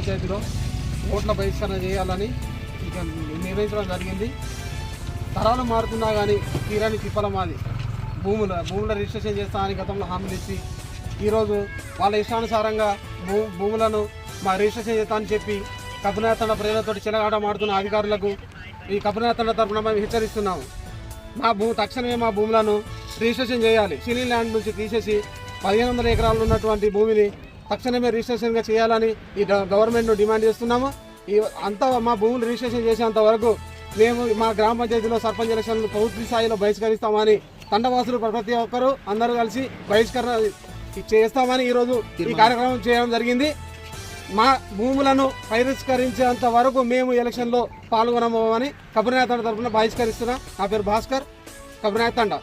పంచాయతీలో ఓట్ల బహిష్కరణ చేయాలని ఇక నిర్ణయించడం జరిగింది. తరాలు మారుతున్నా కానీ తీరాని తిప్పల మాది భూముల భూముల రిజిస్ట్రేషన్ చేస్తా అని గతంలో హామీలు ఇచ్చి ఈరోజు వాళ్ళ ఇష్టానుసారంగా భూ భూములను మా రిజిస్ట్రేషన్ చేస్తా అని చెప్పి కపునేతన ప్రేరణతో చెలగాట మాడుతున్న అధికారులకు ఈ కపునేతన తరఫున మేము హెచ్చరిస్తున్నాము. మా భూ తక్షణమే మా భూములను రిజిస్ట్రేషన్ చేయాలి. సినీ ల్యాండ్ నుంచి తీసేసి పదిహేను వందల ఎకరాలు ఉన్నటువంటి భూమిని తక్షణమే రిజిస్ట్రేషన్గా చేయాలని ఈ గవర్నమెంట్ను డిమాండ్ చేస్తున్నాము. ఈ అంతా మా భూములు రిజిస్ట్రేషన్ చేసేంత వరకు మేము మా గ్రామ పంచాయతీలో సర్పంచ్ ఎలక్షన్లు పూర్తి స్థాయిలో బహిష్కరిస్తామని తండవాసులు ప్రతి ఒక్కరూ అందరూ కలిసి బహిష్కరణ చేస్తామని ఈరోజు ఈ కార్యక్రమం చేయడం జరిగింది. మా భూములను పరిష్కరించేంత వరకు మేము ఎలక్షన్లో పాల్గొనము అని కబుర్నాథ్ తరఫున బహిష్కరిస్తున్నాం. నా పేరు భాస్కర్. కబుర్నాథ్ తండ.